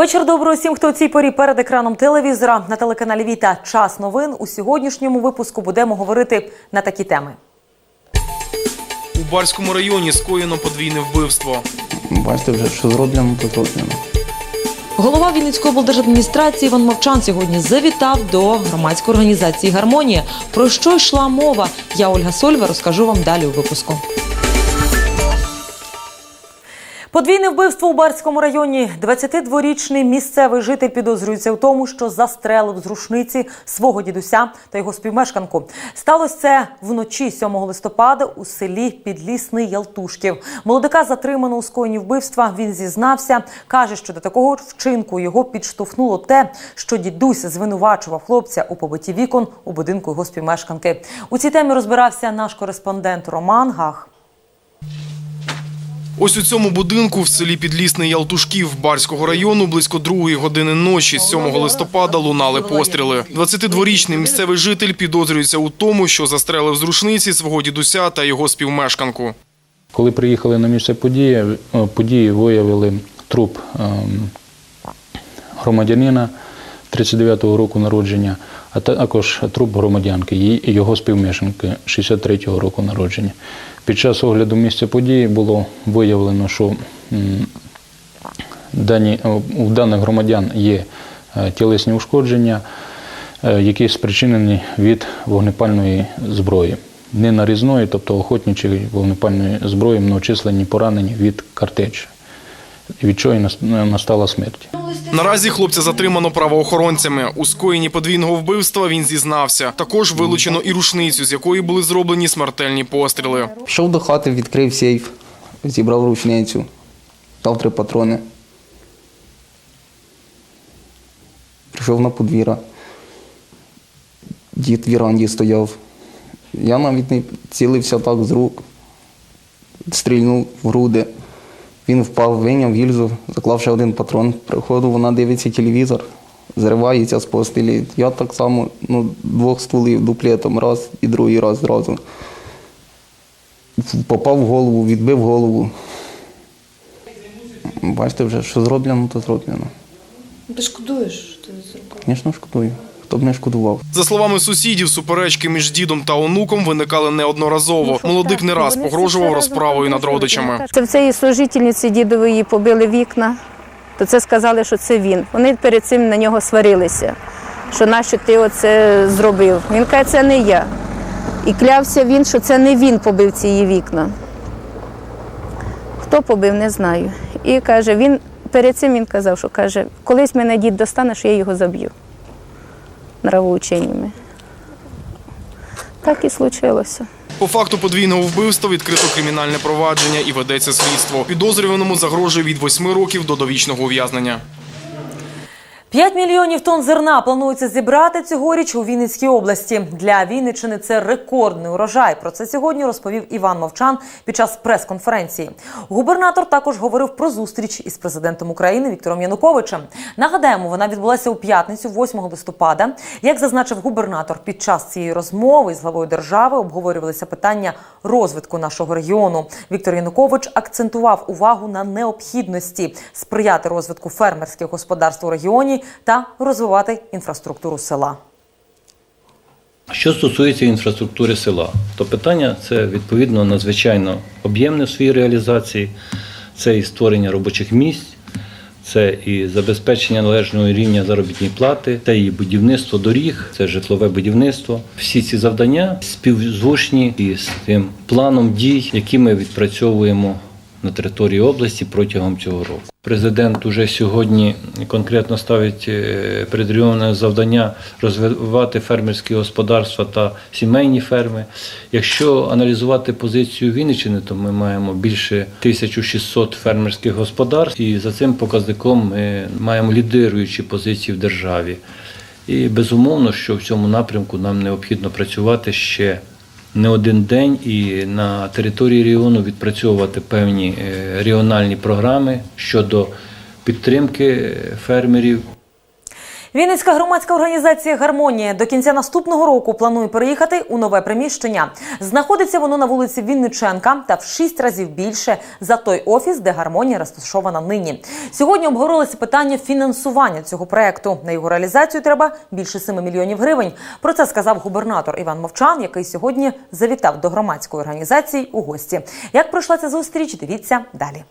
Вечір доброго всім, хто у цій порі перед екраном телевізора на телеканалі Віта. Час новин у сьогоднішньому випуску будемо говорити на такі теми. У Барському районі скоєно подвійне вбивство. Бачите, вже що зроблено, то зроблено. Голова Вінницької облдержадміністрації Іван Мовчан сьогодні завітав до громадської організації Гармонія. Про що йшла мова? Я Ольга Сольва розкажу вам далі у випуску. Подвійне вбивство у Барському районі. 22-річний місцевий житель підозрюється в тому, що застрелив з рушниці свого дідуся та його співмешканку. Сталося це вночі 7 листопада у селі Підлісний Ялтушків. Молодика затримано у скоєнні вбивства. Він зізнався, каже, що до такого вчинку його підштовхнуло те, що дідусь звинувачував хлопця у побитті вікон у будинку його співмешканки. У цій темі розбирався наш кореспондент Роман Гах. Ось у цьому будинку в селі Підлісний Ялтушків Барського району близько другої години ночі, 7 листопада, лунали постріли. 22-річний місцевий житель підозрюється у тому, що застрелив з рушниці свого дідуся та його співмешканку. Коли приїхали на місце події, події виявили труп ем, громадянина 39-го року народження, а також труп громадянки і його співмешканки 63-го року народження. Під час огляду місця події було виявлено, що дані, у даних громадян є е, тілесні ушкодження, е, які спричинені від вогнепальної зброї. Не нарізної, тобто охотничої вогнепальної зброї, многочисленні поранені від картечі, від чого настала смерть. Наразі хлопця затримано правоохоронцями. У скоєнні подвійного вбивства він зізнався. Також вилучено і рушницю, з якої були зроблені смертельні постріли. Пішов до хати, відкрив сейф, зібрав рушницю, дав три патрони. Прийшов на подвір'я. Дід в віранді стояв. Я навіть не цілився так з рук, стрільнув в груди. Він впав, вийняв гільзу, заклав ще один патрон. Приходу, вона дивиться телевізор, зривається з постелі. Я так само ну, двох стволів дуплетом, раз і другий раз зразу. Попав в голову, відбив голову. Бачите, вже що зроблено, то зроблено. Ти шкодуєш, що ти зробив? Звісно, шкодую. Хто б не шкодував. За словами сусідів, суперечки між дідом та онуком виникали неодноразово. Молодик не раз погрожував розправою над родичами. Це в цієї служительниці дідової побили вікна, то це сказали, що це він. Вони перед цим на нього сварилися, що нащо ти оце зробив. Він каже, це не я. І клявся він, що це не він побив ці її вікна. Хто побив, не знаю. І каже, він перед цим він казав, що каже, колись мене дід достане, що я його заб'ю нравоученнями. Так і случилося. По факту подвійного вбивства відкрито кримінальне провадження і ведеться слідство. Підозрюваному загрожує від 8 років до довічного ув'язнення. 5 мільйонів тонн зерна планується зібрати цьогоріч у Вінницькій області. Для Вінниччини це рекордний урожай. Про це сьогодні розповів Іван Мовчан під час прес-конференції. Губернатор також говорив про зустріч із президентом України Віктором Януковичем. Нагадаємо, вона відбулася у п'ятницю, 8 листопада. Як зазначив губернатор, під час цієї розмови з главою держави обговорювалися питання розвитку нашого регіону. Віктор Янукович акцентував увагу на необхідності сприяти розвитку фермерських господарств у регіоні та розвивати інфраструктуру села. Що стосується інфраструктури села, то питання це відповідно надзвичайно об'ємне в своїй реалізації. Це і створення робочих місць, це і забезпечення належного рівня заробітної плати, це і будівництво доріг, це житлове будівництво. Всі ці завдання співзвучні із тим планом дій, які ми відпрацьовуємо на території області протягом цього року. Президент уже сьогодні конкретно ставить е, завдання розвивати фермерські господарства та сімейні ферми. Якщо аналізувати позицію Вінниччини, то ми маємо більше 1600 фермерських господарств, і за цим показником ми маємо лідируючі позиції в державі. І безумовно, що в цьому напрямку нам необхідно працювати ще не один день і на території регіону відпрацьовувати певні е, регіональні програми щодо підтримки фермерів Вінницька громадська організація Гармонія до кінця наступного року планує переїхати у нове приміщення. Знаходиться воно на вулиці Вінниченка та в шість разів більше за той офіс, де гармонія розташована нині. Сьогодні обговорилося питання фінансування цього проекту. На його реалізацію треба більше 7 мільйонів гривень. Про це сказав губернатор Іван Мовчан, який сьогодні завітав до громадської організації у гості. Як пройшла ця зустріч? Дивіться далі.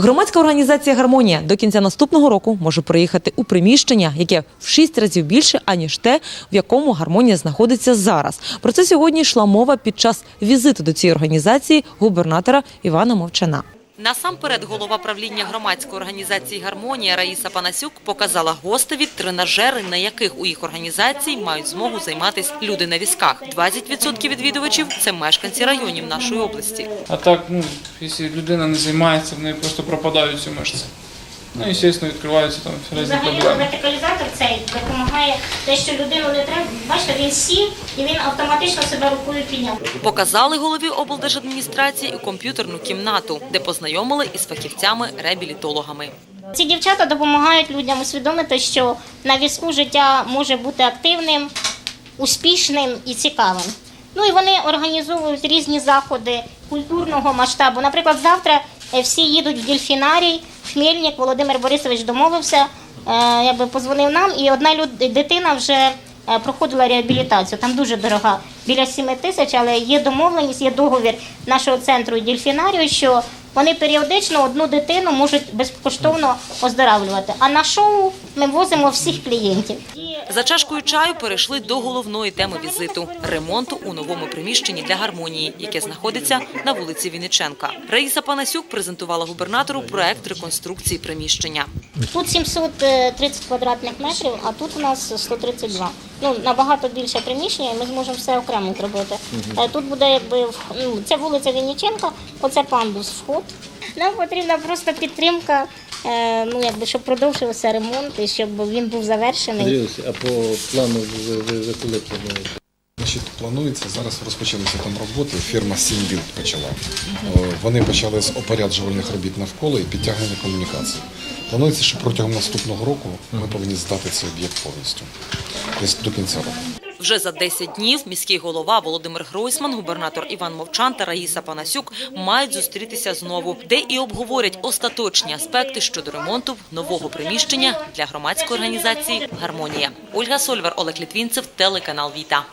Громадська організація Гармонія до кінця наступного року може приїхати у приміщення, яке в шість разів більше аніж те, в якому гармонія знаходиться зараз. Про це сьогодні йшла мова під час візиту до цієї організації губернатора Івана Мовчана. Насамперед, голова правління громадської організації Гармонія Раїса Панасюк показала гостеві тренажери, на яких у їх організації мають змогу займатися люди на візках. 20% відвідувачів це мешканці районів нашої області. А так, ну, якщо людина не займається, в неї просто пропадають ці мишці. Ну і, звісно, відкриваються там різні Взагалі проблеми. вертикалізатор цей допомагає те, що людину не треба. Бачите, він сів і він автоматично себе рукою підняв. Показали голові облдержадміністрації у комп'ютерну кімнату, де познайомили із фахівцями-реабілітологами. Ці дівчата допомагають людям усвідомити, що на візку життя може бути активним, успішним і цікавим. Ну і вони організовують різні заходи культурного масштабу. Наприклад, завтра е, всі їдуть в дельфінарій. Хмельник Володимир Борисович домовився, я якби позвонив нам, і одна люд- дитина вже е, проходила реабілітацію. Там дуже дорога, біля 7 тисяч, але є домовленість, є договір нашого центру дільфінарію, що вони періодично одну дитину можуть безкоштовно оздоравлювати. А на шоу ми возимо всіх клієнтів. За чашкою чаю перейшли до головної теми візиту ремонту у новому приміщенні для гармонії, яке знаходиться на вулиці Вінниченка. Раїса Панасюк презентувала губернатору проект реконструкції приміщення. Тут 730 квадратних метрів, а тут у нас 132. Ну набагато більше приміщення, і ми зможемо все окремо зробити. Е, Тут буде якби ну, це вулиця Вінниченка, оце пандус вход. Нам потрібна просто підтримка, ну якби щоб продовжувався ремонт і щоб він був завершений. Андрій, а по плану ви, ви, ви коли плануєте? Значить, планується зараз розпочалися там роботи. Фірма Сімбілд почала. Е, Вони почали з опоряджувальних робіт навколо і підтягнення комунікацій. Планується, що протягом наступного року ми повинні здати цей об'єкт повністю. Десь до кінця року. Вже за 10 днів міський голова Володимир Гройсман, губернатор Іван Мовчан та Раїса Панасюк мають зустрітися знову, де і обговорять остаточні аспекти щодо ремонту нового приміщення для громадської організації Гармонія. Ольга Сольвер, Олег Літвінцев, телеканал Віта.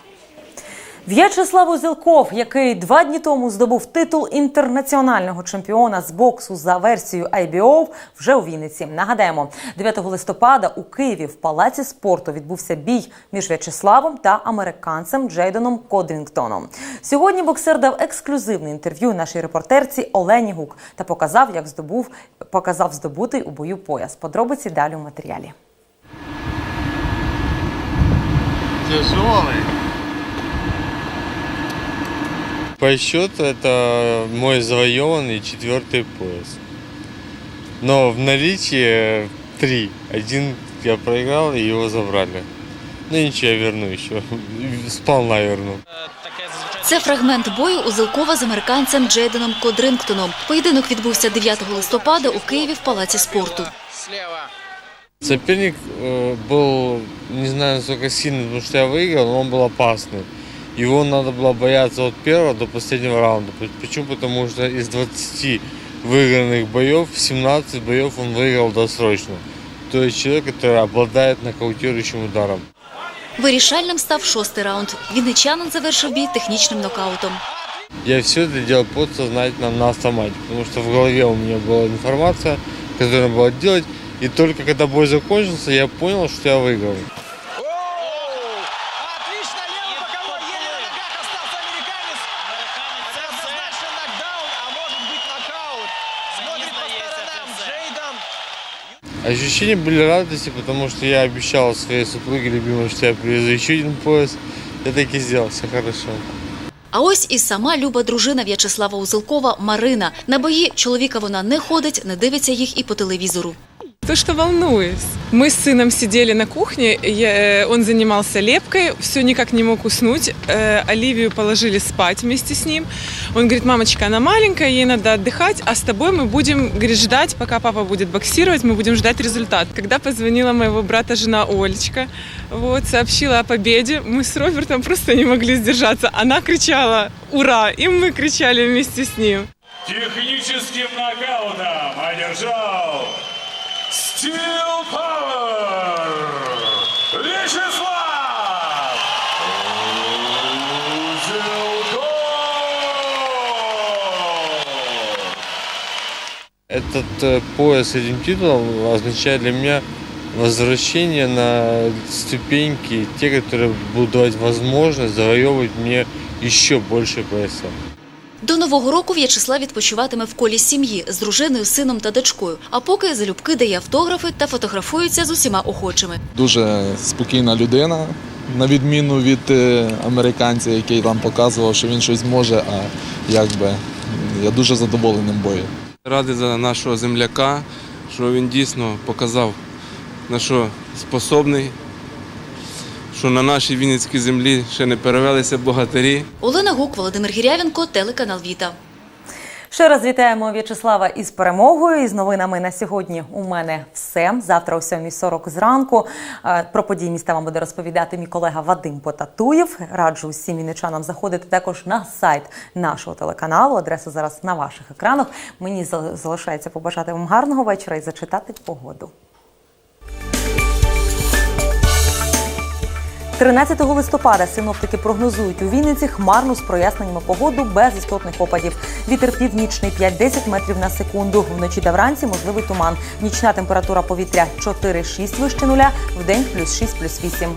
В'ячеслав Узілков, який два дні тому здобув титул інтернаціонального чемпіона з боксу за версією IBO, вже у Вінниці. Нагадаємо, 9 листопада у Києві в палаці спорту відбувся бій між В'ячеславом та американцем Джейденом Кодрінгтоном. Сьогодні боксер дав ексклюзивне інтерв'ю нашій репортерці Олені Гук та показав, як здобув показав здобутий у бою пояс. Подробиці далі у матеріалі. Тяжелый. По счету это мой завоеванный четвертый пояс. Но в наличии три. Один я проиграл и его забрали. Ну ничего, я верну еще. Сполна верну. Це фрагмент бою Узелкова з американцем Джейденом Кодрингтоном. Поєдинок відбувся 9 листопада у Києві в палаці спорту. Соперник э, был, не знаю, насколько сильный, потому что я выиграл, но он был опасный. Его надо было бояться от первого до последнего раунда. П- Почему? Потому что из 20 выигранных боев, 17 боев он выиграл досрочно. То есть человек, который обладает нокаутирующим ударом. Вирішальним став шостий раунд. Вінничанин завершив бій технічним нокаутом. Я все это делал подсознательно на автомате, потому что в голове у меня была информация, которую надо было делать. И только когда бой закончился, я понял, что я выиграл. Ощущения были радости, потому что я обещал своей супруге любимой, что я привезу еще один пояс. Я так и сделал, все хорошо. А ось і сама люба дружина В'ячеслава Узелкова Марина. На бої чоловіка вона не ходить, не дивиться їх і по телевізору. То, что волнуюсь. Мы с сыном сидели на кухне, я- э, он занимался лепкой, все никак не мог уснуть. Э, Оливию положили спать вместе с ним. Он говорит, мамочка, она маленькая, ей надо отдыхать, а с тобой мы будем, говорит, ждать, пока папа будет боксировать, мы будем ждать результат. Когда позвонила моего брата жена Олечка, вот, сообщила о победе, мы с Робертом просто не могли сдержаться. Она кричала «Ура!» и мы кричали вместе с ним. Техническим нокаутом Этот э, пояс с этим титулом означает для меня возвращение на ступеньки, те, которые будут давать возможность завоевывать мне еще больше поясов. До нового року В'ячеслав відпочиватиме в колі сім'ї з дружиною, сином та дочкою. А поки залюбки дає автографи та фотографується з усіма охочими. Дуже спокійна людина, на відміну від е, американця, який там показував, що він щось може, а якби я дуже задоволений боєм. Радий за нашого земляка, що він дійсно показав, на що способний, що на нашій Вінницькій землі ще не перевелися богатирі. Олена Гук, Володимир Гірявенко, телеканал Віта. Ще раз вітаємо В'ячеслава із перемогою. І з новинами на сьогодні у мене все. Завтра о 7.40 зранку. Е, Про події міста вам буде розповідати мій колега Вадим Потатуєв. Раджу усім вінничанам заходити також на сайт нашого телеканалу. Адреса зараз на ваших екранах. Мені зал- залишається побажати вам гарного вечора і зачитати погоду. 13 листопада синоптики прогнозують у Вінниці хмарну з проясненнями погоду без істотних опадів. Вітер північний 5-10 метрів на секунду. Вночі та вранці можливий туман. Нічна температура повітря 4-6 вище нуля, в день плюс 6, плюс 8.